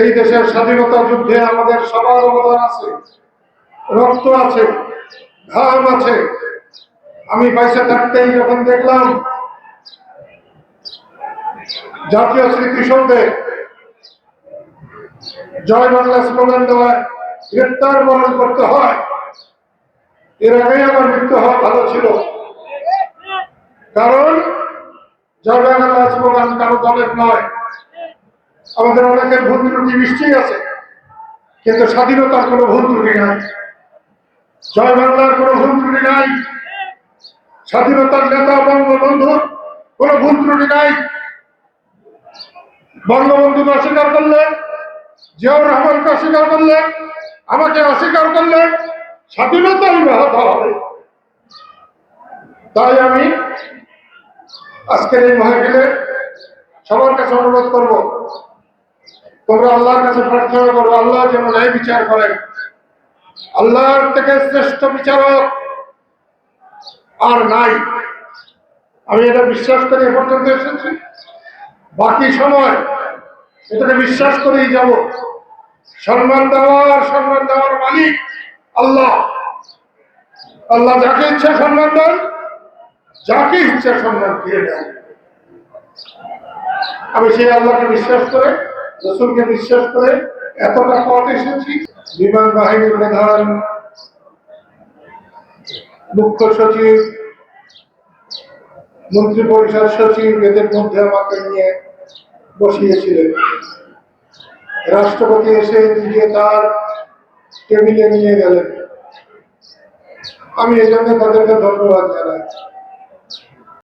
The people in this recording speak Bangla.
এই দেশের স্বাধীনতা যুদ্ধে আমাদের সবার অবদান আছে, রক্ত আছে, ঘাম আছে। আমি পয়সা থাকতেই যখন দেখলাম জাতীয় স্মৃতিসৌধে জয় বাংলা স্লোগান দেওয়ায় গ্রেপ্তার বরণ করতে হয়, এর আগেই আমার মৃত্যু হওয়া ভালো ছিল। কারণ জয় বাংলা স্লোগান কারও দলের নয় আমাদের অনেকের ভুল ত্রুটি নিশ্চয়ই আছে, কিন্তু স্বাধীনতার কোনো ভুল ত্রুটি নাই। জয় বাংলার কোনো ভুল ত্রুটি নাই। স্বাধীনতার নেতা, বঙ্গবন্ধুর কোনো ভুল ত্রুটি নাই। বঙ্গবন্ধুকে অস্বীকার করলেন জিয়াউর রহমানকে অস্বীকার করলেন আমাকে অস্বীকার করলেন স্বাধীনতার ব্যাহত হবে। তাই আমি আজকের এই মাহফিলে সবার কাছে অনুরোধ করব তোমরা আল্লাহর কাছে প্রার্থনা করব আল্লাহ যেন ন্যায় বিচার করেন। আল্লাহর থেকে শ্রেষ্ঠ বিচারক আর নাই। আমি এটা বিশ্বাস করে পর্যন্ত এসেছি। বাকি সময় এটাকে বিশ্বাস করেই যাব। সম্মান দেওয়ার সম্মান দেওয়ার মালিক আল্লাহ। আল্লাহ যাকে ইচ্ছা সম্মান দেন, যাকে ইচ্ছা সম্মান দিয়ে দেন। আমি সেই আল্লাহকে বিশ্বাস করে রসুলকে বিশ্বাস করে এতটা পথ এসেছি। বিমান বাহিনীর প্রধান, মুখ্য সচিব, মন্ত্রী পরিষদ সচিব এদের মধ্যে আমাকে নিয়ে বসিয়েছিলেন। রাষ্ট্রপতি এসে নিজে তার টেবিলে নিয়ে গেলেন। আমি এই জন্য তাদেরকে ধন্যবাদ জানাই।